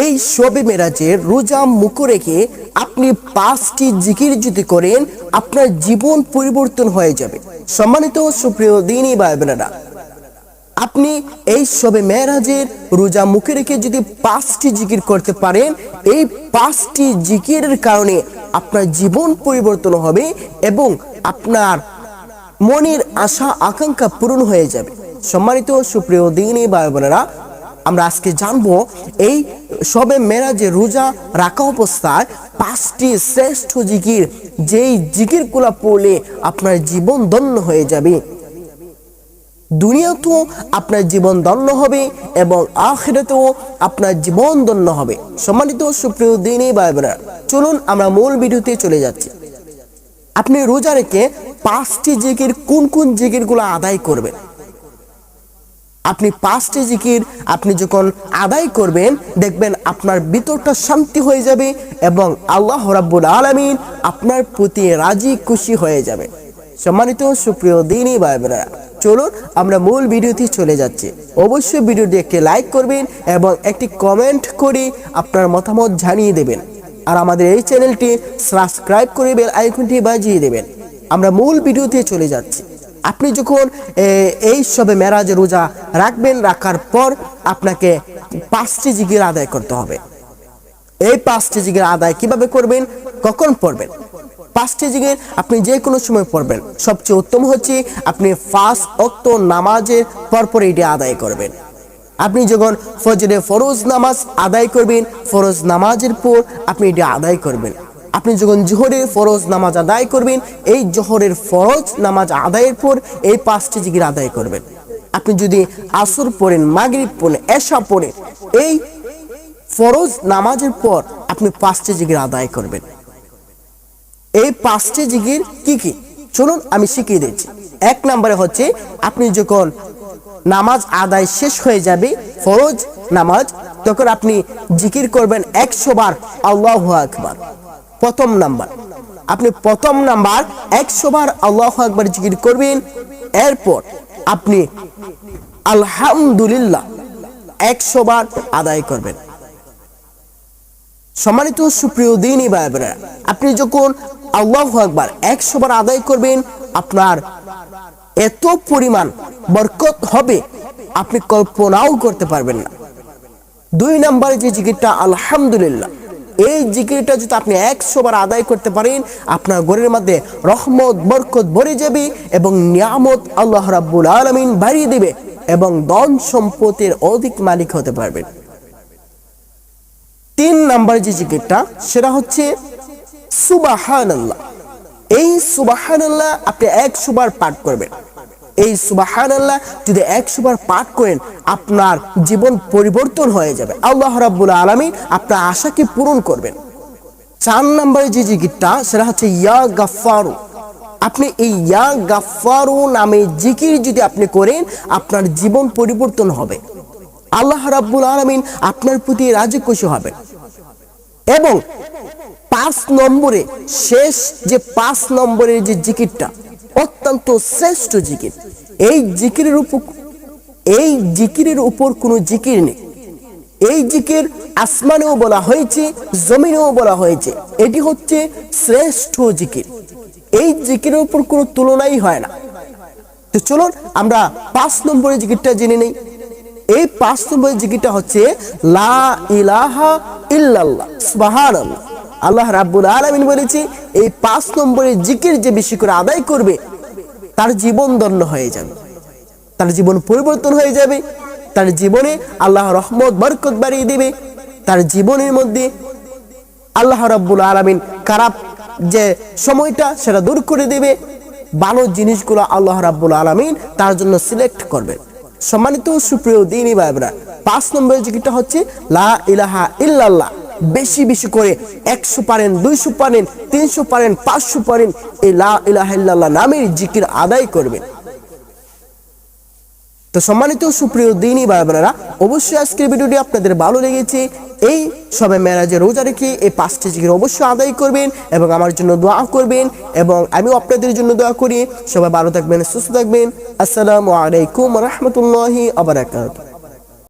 এই শবে মেরাজের রোজা মুখ রেখে আপনি পাঁচটি জিকির যদি করেন, আপনার জীবন পরিবর্তন হয়ে যাবে। সম্মানিত সুপ্রিয় দিনী ভাই বোনেরা আপনি এই সবে মেয়েরাজের রোজা মুখে রেখে যদি পাঁচটি জিকির করতে পারেন, এই পাঁচটি জিকিরের কারণে আপনার জীবন পরিবর্তন হবে এবং আপনার মনের আশা, আকাঙ্ক্ষা পূরণ হয়ে যাবে। সম্মানিত সুপ্রিয় দিনী ভাই বোনেরা আমরা আজকে জানব এই সবে মেরাজে রোজা রাখা অবস্থায় পাঁচটি শ্রেষ্ঠ জিকির, যেই জিকিরগুলা পড়লে আপনার জীবন ধন্য হয়ে যাবে। দুনিয়াতেও আপনার জীবন দন্য হবে এবং আখেরাতেও আপনার জীবন দন্য হবে। সম্মানিত সুপ্রিয় দিনী ভাই বোনেরা, চলুন আমরা মূল ভিডিওতে চলে যাচ্ছি। আপনি রোজা রেখে পাঁচটি জিকির কোন কোন জিকিরগুলো আদায় করবেন? আপনি পাঁচটি জিকির আপনি যখন আদায় করবেন, দেখবেন আপনার ভিতরটা শান্তি হয়ে যাবে এবং আল্লাহ রাব্বুল আলামিন আপনার প্রতি রাজি খুশি হয়ে যাবে। সম্মানিত সুপ্রিয় দিনই ভাই বোনেরা চলুন আমরা মূল ভিডিওতে চলে যাচ্ছি। অবশ্যই ভিডিওটি একটি লাইক করবেন এবং একটি কমেন্ট করে আপনার মতামত জানিয়ে দেবেন। আর আমাদের এই চ্যানেলটি সাবস্ক্রাইব করে বেল আইকনটি বাজিয়ে দেবেন। আমরা মূল ভিডিওতে চলে যাচ্ছি। আপনি যখন এই সবে মেরাজ রোজা রাখবেন, রাখার পর আপনাকে পাঁচটি জিকির আদায় করতে হবে। এই পাঁচটি জিকির আদায় কীভাবে করবেন? কখন পড়বেন? পাঁচটি জিকির আপনি যে কোনো সময় পড়বেন। সবচেয়ে উত্তম হচ্ছে আপনি ফার্স্ট অক্ত নামাজের পরপর এটি আদায় করবেন। আপনি যখন ফজরে ফরজ নামাজ আদায় করবেন, ফরজ নামাজের পর আপনি এটি আদায় করবেন। আপনি যখন জোহরের ফরজ নামাজ আদায় করবেন, এই জোহরের ফরজ নামাজ আদায়ের পর এই পাঁচটি জিকির আদায় করবেন। আপনি যদি আসর পড়েন, মাগরিব পড়েন, এশা পড়েন, এই ফরজ নামাজের পর আপনি পাঁচটি জিকির আদায় করবেন। এই পাঁচটি জিকির কি কি? চলুন আমি শিখিয়ে দিচ্ছি। এক নম্বরে হচ্ছে, আপনি যখন নামাজ আদায় শেষ হয়ে যাবে, ফরজ নামাজ, তখন আপনি জিকির করবেন একশো বার, আল্লাহ আকবার। প্রথম নাম্বার। আপনি প্রথম নাম্বার একশো বার আল্লাহ আকবার জিকির করবেন। এরপর আপনি আলহামদুলিল্লাহ একশো বার আদায় করবেন। সম্মানিত সুপ্রিয় দিনই আপনি যখন আল্লাহ আকবার একশো বার আদায় করবেন, আপনার এত পরিমাণ বরকত হবে, আপনি কল্পনাও করতে পারবেন না। দুই নম্বরে যে জিকিরটা আলহামদুলিল্লাহ এই জিকিরটা যদি আপনি একশো বার আদায় করতে পারেন, আপনার ঘরের মধ্যে রহমত, বরকত ভরে যাবে এবং নিয়ামত আল্লাহ রাব্বুল আলমিন বাড়িয়ে দেবে এবং ধন সম্পদের অধিক মালিক হতে পারবেন। তিন নাম্বার যে জিকিরটা, সেটা হচ্ছে সুবাহান এই সুবাহান আপনি একশো বার পাঠ করবেন। এই সুবাহান আল্লাহ যদি একশো বার পাঠ করেন, আপনার জীবন পরিবর্তন হয়ে যাবে। আল্লাহ রাব্বুল আলমিন আপনার আশাকে পূরণ করবেন। চার নম্বরে যে জিকিরটা, সেটা হচ্ছে ইয়া গাফারু আপনি এই ইয়া গাফারু নামে জিকির যদি আপনি করেন, আপনার জীবন পরিবর্তন হবে। আল্লাহ রাব্বুল আলমিন আপনার প্রতি রাজি খুশি হবেন। এবং পাঁচ নম্বরে, শেষ যে পাঁচ নম্বরের যে জিকিরটা অত্যন্ত শ্রেষ্ঠ জিকির। এই জিকিরের উপর এই জিকিরের উপর কোনো জিকির নেই। এই জিকির আসমানেও বলা হয়েছে, জমিনেও বলা হয়েছে। এটি হচ্ছে শ্রেষ্ঠ জিকির। এই জিকিরের উপর কোনো তুলনাই হয় না। তো চলুন আমরা পাঁচ নম্বরের জিকিরটা জেনে নেই। এই পাঁচ নম্বরের জিকিরটা হচ্ছে লা ইলাহা ইল্লাল্লাহ, সুবহানাল্লাহ। আল্লাহ রাব্বুল আলামিন বলেছে, এই পাঁচ নম্বরের জিকির যে বেশি করে আদায় করবে, তার জীবন দণ্ড হয়ে যাবে। তার জীবন পরিবর্তন হয়ে যাবে, তার জীবনে আল্লাহ রহমত, বরকত বাড়িয়ে দেবে, তার জীবনের মধ্যে আল্লাহ রাব্বুল আলামিন খারাপ যে সময়টা সেটা দূর করে দেবে, ভালো জিনিসগুলো আল্লাহ রাব্বুল আলামিন তার জন্য সিলেক্ট করবেন সম্মানিত সুপ্রিয় দিনী ভাইবরা পাঁচ নম্বরের জিকিরটা হচ্ছে, লা ইলাহা ইল্লাল্লাহ। বেশি বেশি করে একশো পারেন, দুইশো পারেন, তিনশো পারেন, পাঁচশো পারেন, এই লা নামের জিকির আদায় করবেন। তো সম্মানিত সুপ্রিয় দিনই বোনেরা অবশ্যই আজকের ভিডিওটি আপনাদের ভালো লেগেছে। এই সবে মেরাজে রোজা রেখে এই পাঁচটি জিকির অবশ্যই আদায় করবেন এবং আমার জন্য দোয়া করবেন এবং আমিও আপনাদের জন্য দোয়া করি। সবাই ভালো থাকবেন, সুস্থ থাকবেন। আসসালামু আলাইকুম রহমতুল্লাহি আবরাকাত